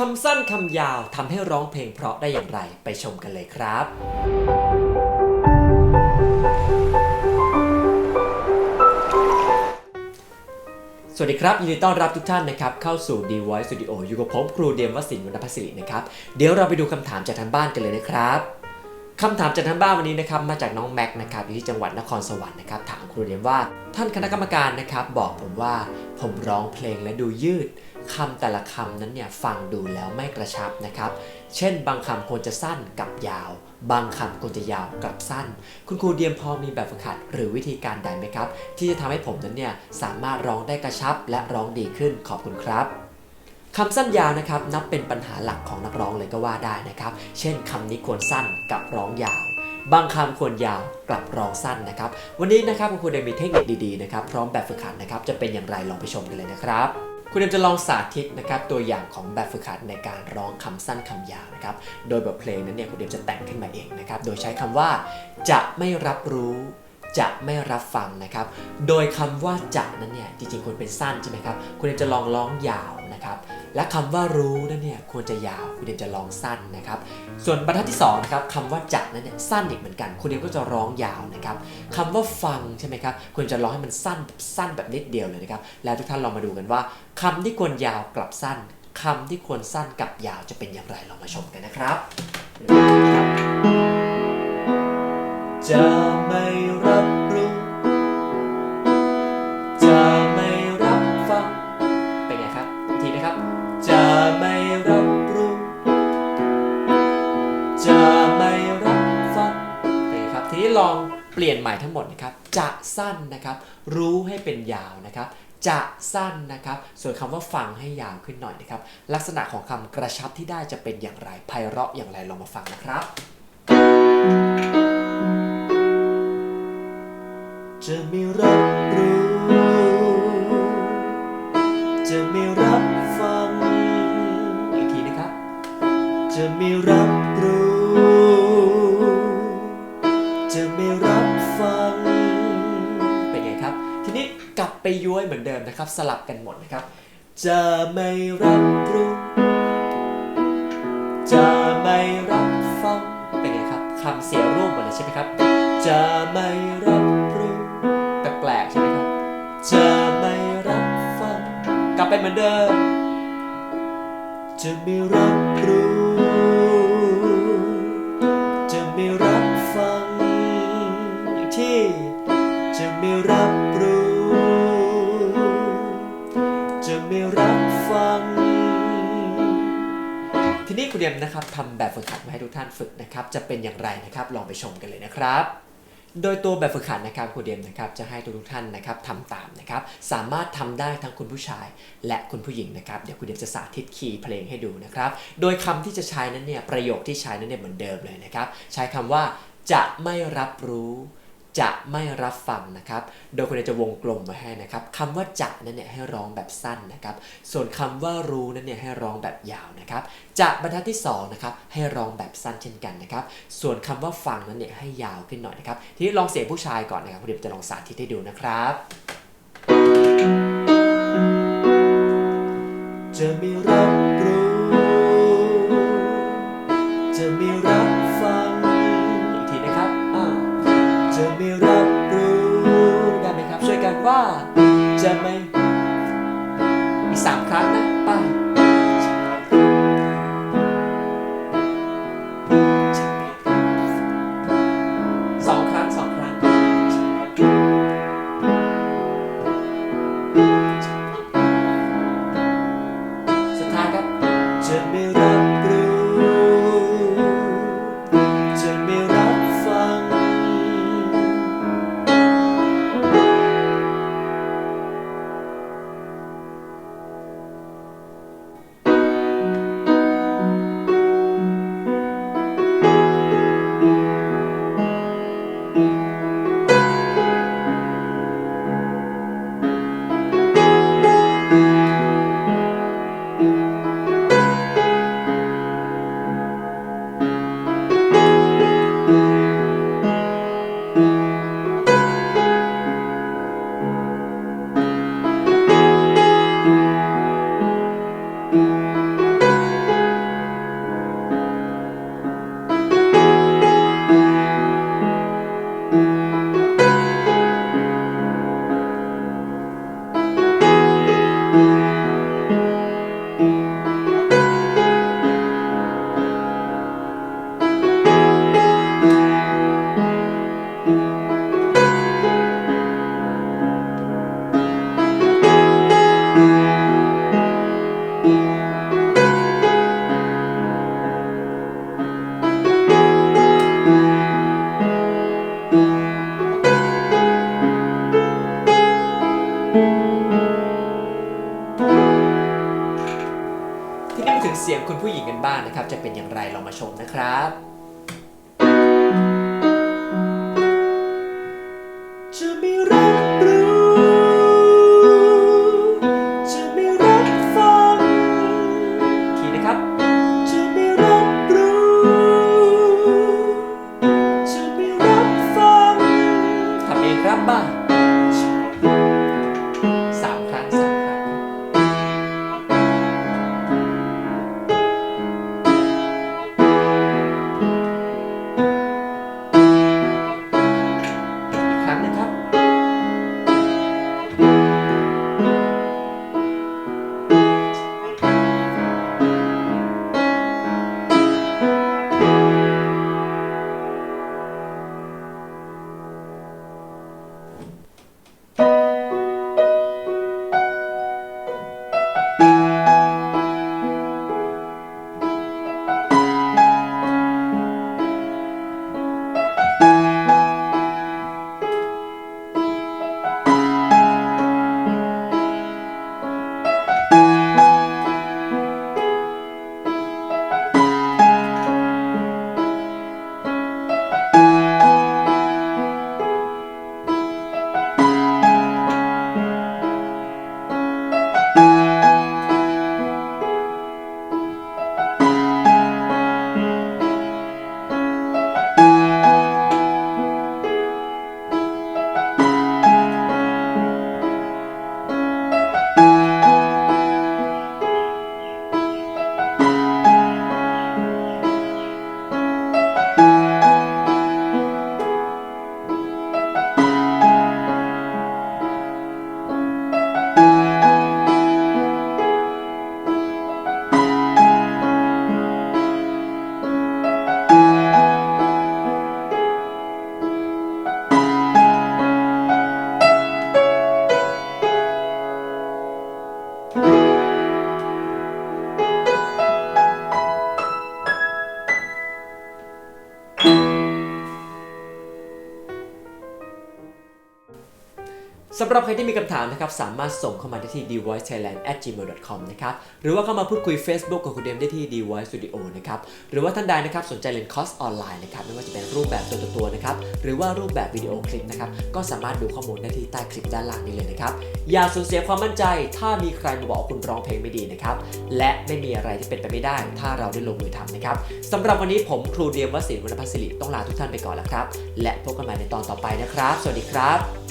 คำสั้นคำยาวทำให้ร้องเพลงเพราะได้อย่างไรไปชมกันเลยครับ สวัสดีครับ ยินดีต้อนรับทุกท่านนะครับ เข้าสู่ D Voice Studio อยู่กับผมครูเดียมวสินวรรณพัสรินะครับ เดี๋ยวเราไปดูคำถามจากทางบ้านกันเลยนะครับคำถามจากทางบ้านวันนี้นะครับมาจากน้องแม็กนะครับอยู่ที่จังหวัดนครสวรรค์นะครับถามครูเดียมว่า ท่านคณะกรรมการนะครับบอกผมว่าผมร้องเพลงและดูยืด คำแต่ละคำนั้นเนี่ยฟังดูแล้วไม่กระชับนะครับ เช่น บางคำควรจะสั้นกับยาว บางคำควรจะยาวกับสั้น คุณครูเดียมพอมีแบบฝึกหัดหรือวิธีการใดไหมครับ ที่จะทำให้ผมนั้นเนี่ยสามารถร้องได้กระชับ และร้องดีขึ้นขอบคุณครับคำสั้นยาวนะครับนับเป็นปัญหาหลักของนักร้องเลยก็ว่าได้นะครับ เช่นคำนี้ควรสั้นกับร้องยาว บางคำควรยาวกลับร้องสั้นนะครับ วันนี้นะครับคุณครูเดมมีเทคนิคดีๆนะครับ พร้อมแบบฝึกหัดนะครับ จะเป็นอย่างไรลองไปชมกันเลยนะครับ คุณเดมจะลองสาธิตนะครับตัวอย่างของแบบฝึกหัดในการร้องคำสั้นคำยาวนะครับ โดยบทเพลงนั้นเนี่ยคุณเดมจะแต่งขึ้นมาเองนะครับ โดยใช้คำว่า จะไม่รับรู้จะไม่รับฟังนะครับ โดยคำว่าจะนั้นเนี่ยจริงๆควรเป็นสั้นใช่ไหมครับ คุณเดมจะลองร้องยาว นะครับ และคำว่ารู้นั้นเนี่ยควรจะยาวคุณเดมจะร้องสั้นนะครับ ส่วนบรรทัดที่2นะครับคำว่าจะนั้นเนี่ยสั้นอีกเหมือนกัน คุณเดมก็จะร้องยาวนะครับคำว่าฟังใช่ไหมครับควรจะร้องให้มันสั้นแบบสั้นแบบนิดเดียวเลยนะครับ แล้วทุกท่านลองมาดูกันว่าคำที่ควรยาวกลับสั้นคำที่ควรสั้นกลับยาวจะเป็นอย่างไรลองมาชมกันนะครับจะไม่ จะสั้นนะครับ รู้ให้เป็นยาวนะครับจะสั้นนะครับ ส่วนคำว่าฟังให้ยาวขึ้นหน่อยนะครับ ลักษณะของคำกระชับที่ได้จะเป็นอย่างไรไพเราะอย่างไรลองมาฟังนะครับจะไม่รับรู้ นะครับสลับกันหมดนะครับ จะไม่รับรู้ จะไม่รับฟัง เป็นไงครับคำเสียรูปหมดเลยใช่ไหมครับ จะไม่รับรู้ แปลกๆใช่ไหมครับ จะไม่รับฟัง กลับไปเหมือนเดิม จะไม่รับรู้ ทีนี้คุณเดียมนะครับทำแบบฝึกหัดมาให้ทุกท่านฝึกนะครับจะเป็นอย่างไรนะครับลองไปชมกันเลยนะครับโดยตัวแบบฝึกหัดนะครับครูเดียมนะครับจะให้ทุกท่านนะครับทำตามนะครับสามารถทำได้ทั้งคุณผู้ชายและคุณผู้หญิงนะครับเดี๋ยวครูเดียมจะสาธิตคีย์เพลงให้ดูนะครับโดยคำที่จะใช้นั้นเนี่ยประโยคที่ใช้นั้นเนี่ยเหมือนเดิมเลยนะครับใช้คำว่าจะไม่รับรู้ จะไม่รับฟังนะครับ โดยคุณจะวงกลมไว้ให้นะครับคำว่าจะนั้นเนี่ยให้ร้องแบบสั้นนะครับ ส่วนคำว่ารู้นั้นเนี่ยให้ร้องแบบยาวนะครับ จะบรรทัดที่2นะครับให้ร้องแบบสั้นเช่นกันนะครับ ส่วนคำว่าฟังนั้นเนี่ยให้ยาวขึ้นหน่อยนะครับ ทีนี้ลองเสียงผู้ชายก่อนนะครับเดี๋ยวจะลองสาธิตให้ดูนะครับจะไม่รับ จะไม่ มาถึงเสียงคุณผู้หญิงกันบ้างนะครับ จะเป็นอย่างไรลองมาชมนะครับ หรับใครที่มีคำถามนะครับสามารถส่งเข้ามาได้ที่ dvoicethailand@gmail.com นะครับหรือว่าเข้ามาพูดคุย Facebook ของคุณเดมได้ที่ dvoice studio นะครับหรือว่าท่านใดนะครับสนใจเรียนคอร์สออนไลน์นะครับไม่ว่าจะเป็นรูปแบบตัวต่อตัวนะครับหรือว่ารูปแบบวิดีโอคลิปนะครับก็สามารถดูข้อมูลได้ที่ใต้คลิปด้านล่างนี้เลยนะครับอย่าสูญเสียความมั่นใจ ถ้ามีใครมาบอกคุณร้องเพลงไม่ดีนะครับและไม่มีอะไรที่เป็นไปไม่ได้ ถ้าเราได้ลงมือทำนะครับสำหรับวันนี้ผมครูเดียมวสินวรรณพัสสิริต้องลาทุกท่านไปก่อนแล้วครับและพบกันใหม่ในตอนต่อไปนะครับ สวัสดีครับ